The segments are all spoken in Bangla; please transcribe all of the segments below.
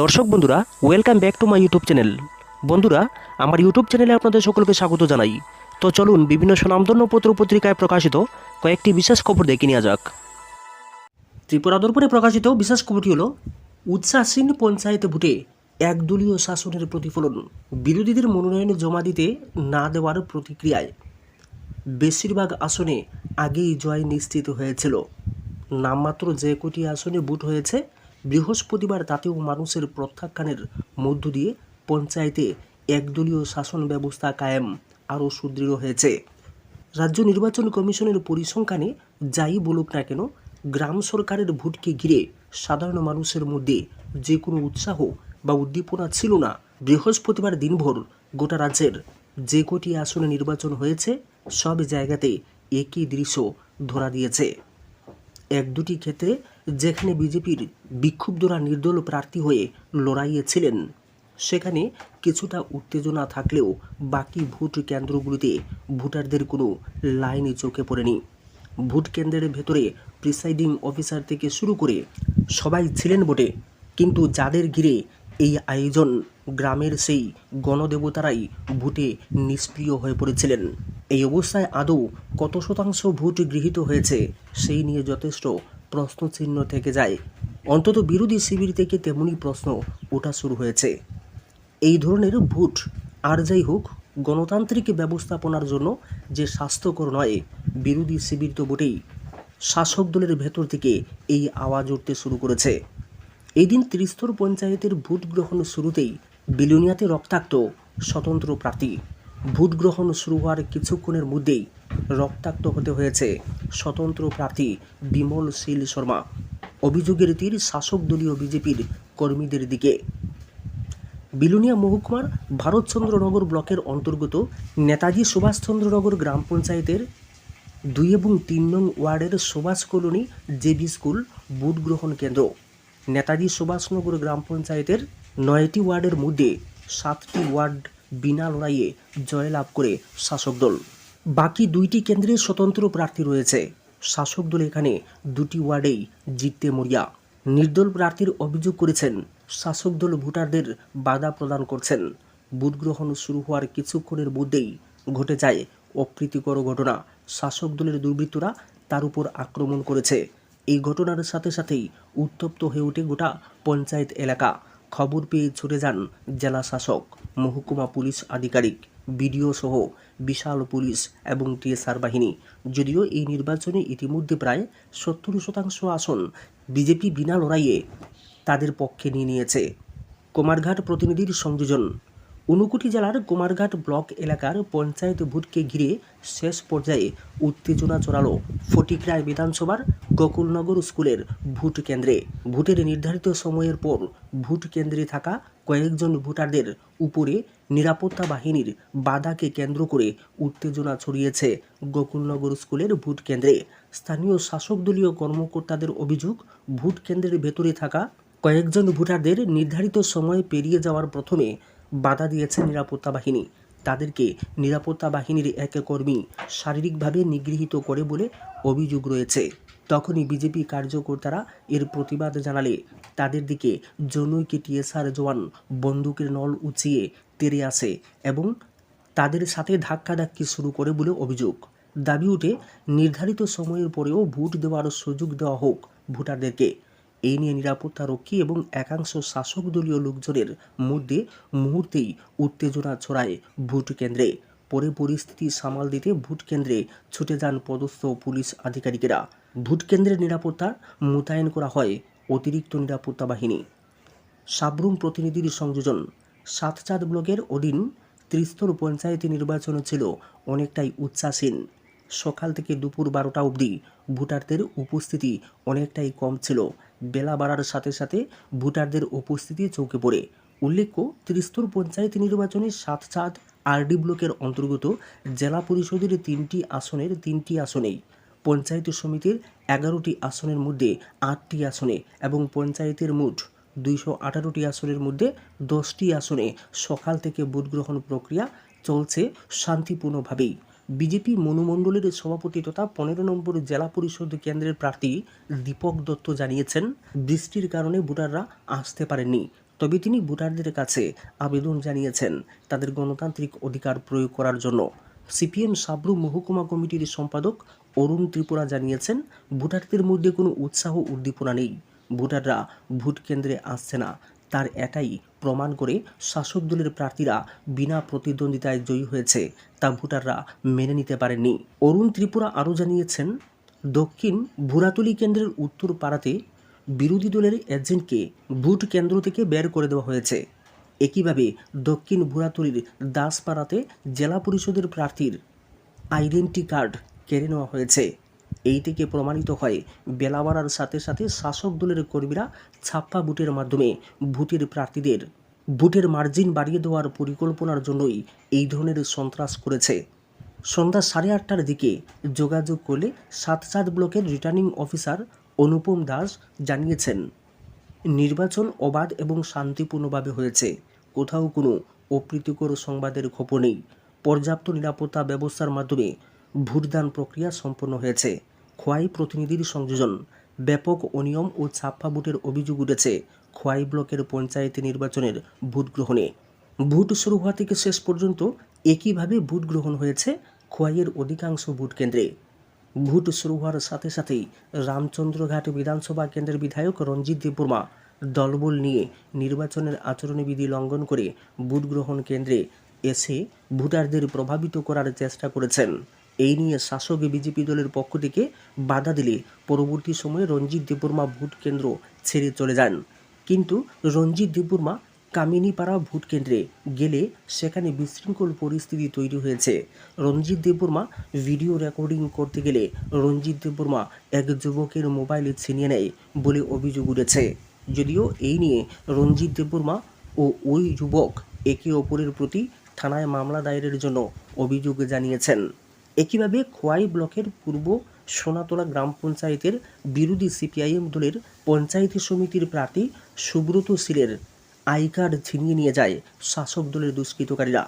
দর্শক বন্ধুরা welcome back to my YouTube channel বন্ধুরা, আমার ইউটিউব চ্যানেলে আপনাদের সকলকে স্বাগত জানাই। তো চলুন বিভিন্ন সুনামধন্য পত্র পত্রিকায় প্রকাশিত কয়েকটি বিশেষ খবর দেখে নেওয়া যাক। ত্রিপুরা দর্পণে প্রকাশিত বিশেষ খবরটি হল উচ্ছ্বাসীন পঞ্চায়েত ভোটে একদলীয় শাসনের প্রতিফলন। বিরোধীদের মনোনয়ন জমা দিতে না দেওয়ার প্রতিক্রিয়ায় বেশিরভাগ আসনে আগেই জয় নিশ্চিত হয়েছিল। নামমাত্র যে কটি আসনে ভোট হয়েছে বৃহস্পতিবার তাতেও মানুষের প্রত্যাখ্যানের মধ্য দিয়ে পঞ্চায়েতে একদলীয় শাসন ব্যবস্থা কায়েম আরও সুদৃঢ় হয়েছে। রাজ্য নির্বাচন কমিশনের পরিসংখ্যানে যাই বলুক না কেন, গ্রাম সরকারের ভোটকে ঘিরে সাধারণ মানুষের মধ্যে যে কোনো উৎসাহ বা উদ্দীপনা ছিল না। বৃহস্পতিবার দিনভর গোটা রাজ্যের যে কটি আসনে নির্বাচন হয়েছে, সব জায়গাতে একই দৃশ্য ধরা দিয়েছে। এক দুটি ক্ষেত্রে যেখানে বিজেপির বিক্ষুব্ধরা নির্দল প্রার্থী হয়ে লড়াইয়ে ছিলেন সেখানে কিছুটা উত্তেজনা থাকলেও বাকি ভোট কেন্দ্রগুলিতে ভোটারদের কোনো লাইনে চোখে পড়েনি। ভোট কেন্দ্রের ভেতরে প্রিসাইডিং অফিসার থেকে শুরু করে সবাই ছিলেন বটে, কিন্তু যাদের ঘিরে এই আয়োজন, গ্রামের সেই গণদেবতারাই ভোটে নিষ্ক্রিয় হয়ে পড়েছিলেন। এই অবস্থায় আদৌ কত শতাংশ ভোট গৃহীত হয়েছে, সেই নিয়ে যথেষ্ট প্রশ্নচিহ্ন থেকে যায়। অন্তত বিরোধী শিবির থেকে তেমনই প্রশ্ন ওঠা শুরু হয়েছে। এই ধরনের ভোট আর যাই হোক, গণতান্ত্রিক ব্যবস্থাপনার জন্য যে স্বাস্থ্যকর নয়, বিরোধী শিবির তো বটেই। শাসক দলের ভেতর থেকে এই আওয়াজ উঠতে শুরু করেছে। এই দিন ত্রিস্তর পঞ্চায়েতের ভোট গ্রহণ শুরুতেই বিলুনিয়াতে রক্তাক্ত স্বতন্ত্র প্রার্থী ভোট গ্রহণ শুরু হওয়ার কিছুক্ষণের মধ্যেই রক্তাক্ত হতে হয়েছে স্বতন্ত্র প্রার্থী বিমল শীল শর্মা। অভিযোগের তীর শাসক দলীয় বিজেপির কর্মীদের দিকে। বিলুনিয়া মহকুমার ভারতচন্দ্রনগর ব্লকের অন্তর্গত নেতাজি সুভাষচন্দ্রনগর গ্রাম পঞ্চায়েতের দুই এবং তিন নং ওয়ার্ডের Subhash colony JB school booth গ্রহণ কেন্দ্র। নেতাজি সুভাষনগর গ্রাম পঞ্চায়েতের নয়টি ওয়ার্ডের মধ্যে সাতটি ওয়ার্ড বিনা লড়াইয়ে জয়লাভ করে শাসক দল। বাকি দুইটি কেন্দ্রে স্বতন্ত্র প্রার্থী রয়েছে। শাসক দল এখানে দুটি ওয়ার্ডেই জিততে মরিয়া। নির্দল প্রার্থীর অভিযোগ করেছেন, শাসক দল ভোটারদের বাধা প্রদান করছেন। ভোট গ্রহণ শুরু হওয়ার কিছুক্ষণের মধ্যেই ঘটে যায় অপ্রীতিকর ঘটনা। শাসক দলের দুর্বৃত্তরা তার উপর আক্রমণ করেছে। এই ঘটনার সাথে সাথেই উত্তপ্ত হয়ে ওঠে গোটা পঞ্চায়েত এলাকা। খবর পেয়ে ছুটে যান জেলা শাসক, মহকুমা পুলিশ আধিকারিক, বিডিও সহ বিশাল পুলিশ এবং টিএসআর বাহিনী। যদিও এই নির্বাচনে ইতিমধ্যে প্রায় সত্তর শতাংশ আসন বিজেপি বিনা লড়াইয়ে তাদের পক্ষে নিয়ে নিয়েছে। কুমারঘাট প্রতিনিধির সংযোজন। ঊনকোটি জেলার কুমারঘাট ব্লক এলাকার পঞ্চায়েত ভোটকে ঘিরে শেষ পর্যায়ে উত্তেজনা চড়ালো ফটিকরায় বিধানসভার গোকুলনগর স্কুলের ভোট কেন্দ্রে। ভোটের নির্ধারিত সময়ের পর ভোট কেন্দ্রে থাকা কয়েকজন ভোটারদের উপরে নিরাপত্তা বাহিনীর বাধাকে কেন্দ্র করে উত্তেজনা ছড়িয়েছে গোকুলনগর স্কুলের ভোট কেন্দ্রে। স্থানীয় শাসক দলীয় কর্মকর্তাদের অভিযোগ, ভোট কেন্দ্রের ভেতরে থাকা কয়েকজন ভোটারদের নির্ধারিত সময় পেরিয়ে যাওয়ার প্রথমে বাধা দিয়েছে নিরাপত্তা বাহিনী। তাদেরকে নিরাপত্তা বাহিনীর এক কর্মী শারীরিকভাবে নিগৃহীত করে বলে অভিযোগ রয়েছে। তখনই বিজেপি কার্যকর্তারা এর প্রতিবাদ জানালে। তাদের দিকে জনৈক টিএসআর জওয়ান বন্দুকের নল উঁচিয়ে তেড়ে আসে এবং তাদের সাথে ধাক্কাধাক্কি শুরু করে বলে অভিযোগ। দাবি উঠে, নির্ধারিত সময়ের পরেও ভোট দেওয়ার সুযোগ দেওয়া হোক ভোটারদেরকে। এই নিয়ে নিরাপত্তা রক্ষী এবং একাংশ শাসক দলীয় লোকজনের মধ্যে মুহূর্তেই উত্তেজনা ছড়ায় ভোট কেন্দ্রে। পরে পরিস্থিতি সামাল দিতে ভোট কেন্দ্রে ছুটে যান পদস্থ পুলিশ আধিকারিকেরা। ভোট কেন্দ্রের নিরাপত্তা মোতায়েন করা হয় অতিরিক্ত নিরাপত্তা বাহিনী। সাবরুম প্রতিনিধির সংযোজন। সাতচাঁদ ব্লকের অধীন ত্রিস্তর পঞ্চায়েতে নির্বাচন ছিল অনেকটাই উচ্ছ্বাসীন। সকাল থেকে দুপুর বারোটা অবধি ভোটারদের উপস্থিতি অনেকটাই কম ছিল। বেলা বাড়ার সাথে সাথে ভোটারদের উপস্থিতি চৌকে পড়ে। উল্লেখ্য, ত্রিস্তর পঞ্চায়েত নির্বাচনে সাতচাঁদ আরডি ব্লকের অন্তর্গত জেলা পরিষদের তিনটি আসনের তিনটি আসনেই পঞ্চায়েত সমিতির এগারোটি আসনের মধ্যে আটটি আসনে এবং পঞ্চায়েতের মোট দুইশো আঠারোটি আসনের মধ্যে দশটি আসনে সকাল থেকে ভোট গ্রহণ প্রক্রিয়া চলছে শান্তিপূর্ণভাবেই। বিজেপি মনুমণ্ডলের সভাপতি তথা পনেরো নম্বর জেলা পরিষদ কেন্দ্রের প্রার্থী দীপক দত্ত জানিয়েছেন, বৃষ্টির কারণে ভোটাররা আসতে পারেননি। তবে তিনি ভোটারদের কাছে আবেদন জানিয়েছেন তাদের গণতান্ত্রিক অধিকার প্রয়োগ করার জন্য। সিপিএম সাবরু মহকুমা কমিটির সম্পাদক অরুণ ত্রিপুরা জানিয়েছেন, ভোটারদের মধ্যে কোনো উৎসাহ উদ্দীপনা নেই। ভোটাররা ভোট কেন্দ্রে আসছে না। তার এটাই প্রমাণ করে শাসক দলের প্রার্থীরা বিনা প্রতিদ্বন্দ্বিতায় জয়ী হয়েছে। তা ভোটাররা মেনে নিতে পারেননি। অরুণ ত্রিপুরা আরও জানিয়েছেন, দক্ষিণ ভুরাতলি কেন্দ্রের উত্তর পাড়াতে বিরোধী দলের এজেন্টকে ভোট কেন্দ্র থেকে বের করে দেওয়া হয়েছে। একইভাবে দক্ষিণ ভুরাতলির দাসপাড়াতে জেলা পরিষদের প্রার্থীর আইডেন্টি কার্ড কেড়ে নেওয়া হয়েছে। এই থেকে প্রমাণিত হয় বেলা বাড়ার সাথে সাথে শাসক দলের কর্মীরা ছাপ্পা বুটের মাধ্যমে ভোটের প্রার্থীদের ভোটের মার্জিন বাড়িয়ে দেওয়ার পরিকল্পনার জন্যই এই ধরনের সন্ত্রাস করেছে। সন্ধ্যা সাড়ে আটটার দিকে যোগাযোগ করলে সাতচাঁদ ব্লকের রিটার্নিং অফিসার অনুপম দাস জানিয়েছেন, নির্বাচন অবাধ এবং শান্তিপূর্ণভাবে হয়েছে, কোথাও কোনো অপ্রীতিকর সংবাদের খবর নেই। পর্যাপ্ত নিরাপত্তা ব্যবস্থার মাধ্যমে ভোটদান প্রক্রিয়া সম্পন্ন হয়েছে। খোয়াই প্রতিনিধির সংযোজন ব্যাপক অনিয়ম ও ছাপ্পা ভোটের অভিযোগ উঠেছে খোয়াই ব্লকের পঞ্চায়েত নির্বাচনের ভোট গ্রহণে। ভোট শুরু হওয়া থেকে শেষ পর্যন্ত একইভাবে ভোট গ্রহণ হয়েছে খোয়াইয়ের অধিকাংশ ভোট কেন্দ্রে। ভোট শুরু হওয়ার সাথে সাথেই রামচন্দ্রঘাট বিধানসভা কেন্দ্রের বিধায়ক রঞ্জিত দেববর্মা দলবল নিয়ে নির্বাচনের আচরণবিধি লঙ্ঘন করে ভোট গ্রহণ কেন্দ্রে এসে ভোটারদের প্রভাবিত করার চেষ্টা করেছেন। এই নিয়ে শাসক বিজেপি দলের পক্ষ থেকে বাধা দিলে পরবর্তী সময়ে রঞ্জিত দেববর্মা ভোট কেন্দ্র ছেড়ে চলে যান। কিন্তু রঞ্জিত দেববর্মা কামিনীপাড়া ভোট কেন্দ্রে গেলে সেখানে বিশৃঙ্খল পরিস্থিতি তৈরি হয়েছে। রঞ্জিত দেববর্মা ভিডিও রেকর্ডিং করতে গেলে রঞ্জিত দেববর্মা এক যুবকের মোবাইল ছিনিয়ে নেয় বলে অভিযোগ উঠেছে। যদিও এই নিয়ে রঞ্জিত দেববর্মা ও ওই যুবক একে অপরের প্রতি থানায় মামলা দায়েরের জন্য অভিযোগ জানিয়েছেন। একইভাবে খোয়াই ব্লকের পূর্ব সোনাতলা গ্রাম পঞ্চায়েতের বিরোধী সিপিআইএম দলের পঞ্চায়েত সমিতির প্রার্থী সুব্রত শীলের আই কার্ড ছিনিয়ে নিয়ে যায় শাসক দলের দুষ্কৃতকারীরা।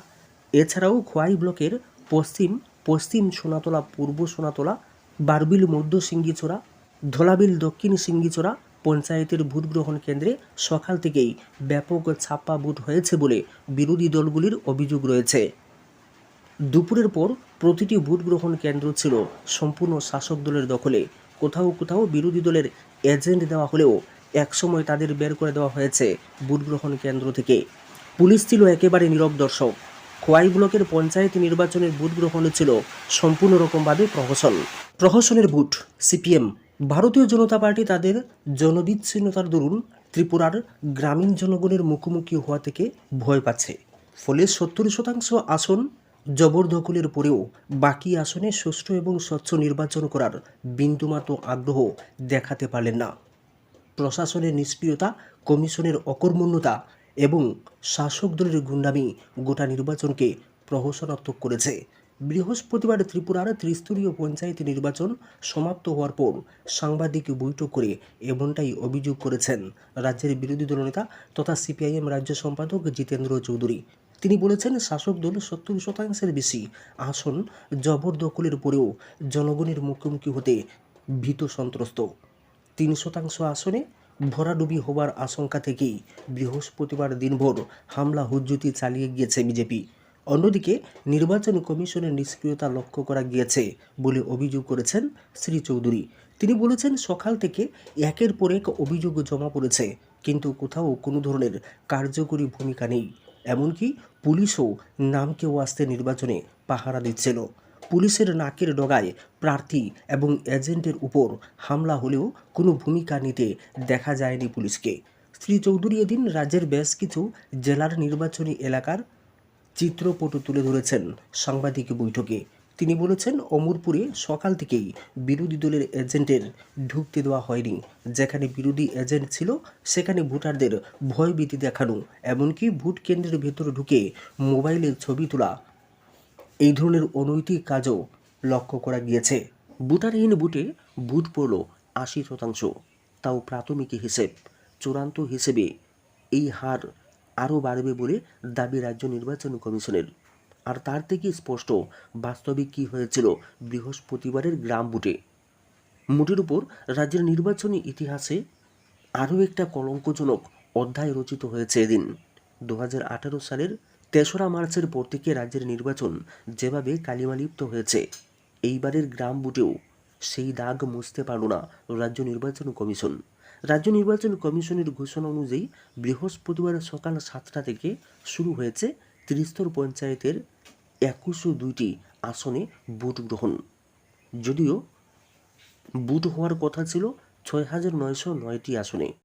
এছাড়াও খোয়াই ব্লকের পশ্চিম পশ্চিম সোনাতলা, পূর্ব সোনাতলা, বারবিল, মধ্য সিঙ্গিচোরা ধোলাবিল, দক্ষিণ সিঙ্গিচোরা পঞ্চায়েতের ভোট গ্রহণ কেন্দ্রে সকাল থেকেই ব্যাপক ছাপ্পা ভোট হয়েছে বলে বিরোধী দলগুলির অভিযোগ রয়েছে। দুপুরের পর প্রতিটি ভোট গ্রহণ কেন্দ্র ছিল সম্পূর্ণ শাসক দলের দখলে। কোথাও কোথাও বিরোধী দলের এজেন্ট দেওয়া হলেও একসময় তাদের বের করে দেওয়া হয়েছে ভোট গ্রহণ কেন্দ্র থেকে। পুলিশ ছিল একেবারে নীরব দর্শক। খোয়াই ব্লকের পঞ্চায়েত নির্বাচনের ভোট গ্রহণে ছিল সম্পূর্ণ রকমভাবে প্রহসন। প্রহসনের ভোট, সিপিএম, ভারতীয় জনতা পার্টি তাদের জনবিচ্ছিন্নতার দরুন ত্রিপুরার গ্রামীণ জনগণের মুখোমুখি হওয়া থেকে ভয় পাচ্ছে। ফলে সত্তর শতাংশ আসন জবরদখলের পরেও বাকি আসনে সুষ্ঠু এবং স্বচ্ছ নির্বাচন করার বিন্দুমাত্র আগ্রহ দেখাতে পারলেন না। প্রশাসনের নিষ্ক্রিয়তা, কমিশনের অকর্মণ্যতা এবং শাসক দলের গুন্ডামি গোটা নির্বাচনকে প্রহসনাত্মক করেছে। বৃহস্পতিবার ত্রিপুরার ত্রিস্তরীয় পঞ্চায়েত নির্বাচন সমাপ্ত হওয়ার পর সাংবাদিক বৈঠক করে এমনটাই অভিযোগ করেছেন রাজ্যের বিরোধী দলনেতা তথা সিপিআইএম রাজ্য সম্পাদক জিতেন্দ্র চৌধুরী। তিনি বলেছেন শাসক দল সত্তর শতাংশের বেশি আসন জবরদখলের পরেও জনগণের মুখোমুখি হতে ভীত সন্ত্রস্ত। তিন শতাংশ আসনে ভরাডুবি হবার আশঙ্কা থেকেই বৃহস্পতিবার দিনভর হামলা হুজ্জুতি চালিয়ে গিয়েছে বিজেপি। অন্যদিকে নির্বাচন কমিশনের নিষ্ক্রিয়তা লক্ষ্য করা গিয়েছে বলে অভিযোগ করেছেন শ্রী চৌধুরী। তিনি বলেছেন সকাল থেকে একের পর এক অভিযোগ জমা পড়েছে, কিন্তু কোথাও কোনো ধরনের কার্যকরী ভূমিকা নেই। এমনকি পুলিশও নাম কেউ আসতে নির্বাচনে পাহারা দিচ্ছিল। পুলিশের নাকের ডগায় প্রার্থী এবং এজেন্টের উপর হামলা হলেও কোনো ভূমিকা নিতে দেখা যায়নি পুলিশকে। শ্রী চৌধুরী এদিন রাজ্যের বেশ কিছু জেলার নির্বাচনী এলাকার চিত্রপটু তুলে ধরেছেন সাংবাদিক বৈঠকে। তিনি বলেছেন, অমরপুরে সকাল থেকেই বিরোধী দলের এজেন্টের ঢুকতে দেওয়া হয়নি। যেখানে বিরোধী এজেন্ট ছিল, সেখানে ভোটারদের ভয়ভীতি দেখানো, এমনকি ভোট কেন্দ্রের ভেতরে ঢুকে মোবাইলে ছবি তোলা। এই ধরনের অনৈতিক কাজও লক্ষ্য করা গিয়েছে। ভোটারহীন বুটে বুট পড়ল আশি শতাংশ। তাও প্রাথমিক হিসেব, চূড়ান্ত হিসেবে এই হার আরও বাড়বে বলে দাবি রাজ্য নির্বাচন কমিশনের। আর তার থেকে স্পষ্ট বাস্তবিক কী হয়েছিল বৃহস্পতিবারের গ্রাম বুটে। মুটের উপর রাজ্যের নির্বাচনী ইতিহাসে আরও একটা কলঙ্কজনক অধ্যায় রচিত হয়েছে এদিন। দু হাজার আঠারো সালের তেসরা মার্চের পর থেকে রাজ্যের নির্বাচন যেভাবে কালিমালিপ্ত হয়েছে, এইবারের গ্রাম বুটেও সেই দাগ মুছতে পারল না রাজ্য নির্বাচন কমিশন। রাজ্য নির্বাচন কমিশনের ঘোষণা অনুযায়ী বৃহস্পতিবার সকাল সাতটা থেকে শুরু হয়েছে ত্রিস্তর পঞ্চায়েতের একুশশো দুইটি আসনে ভোট গ্রহণ। যদিও ভোট হওয়ার কথা ছিল ছয় হাজার নয়শো নয়টি আসনে।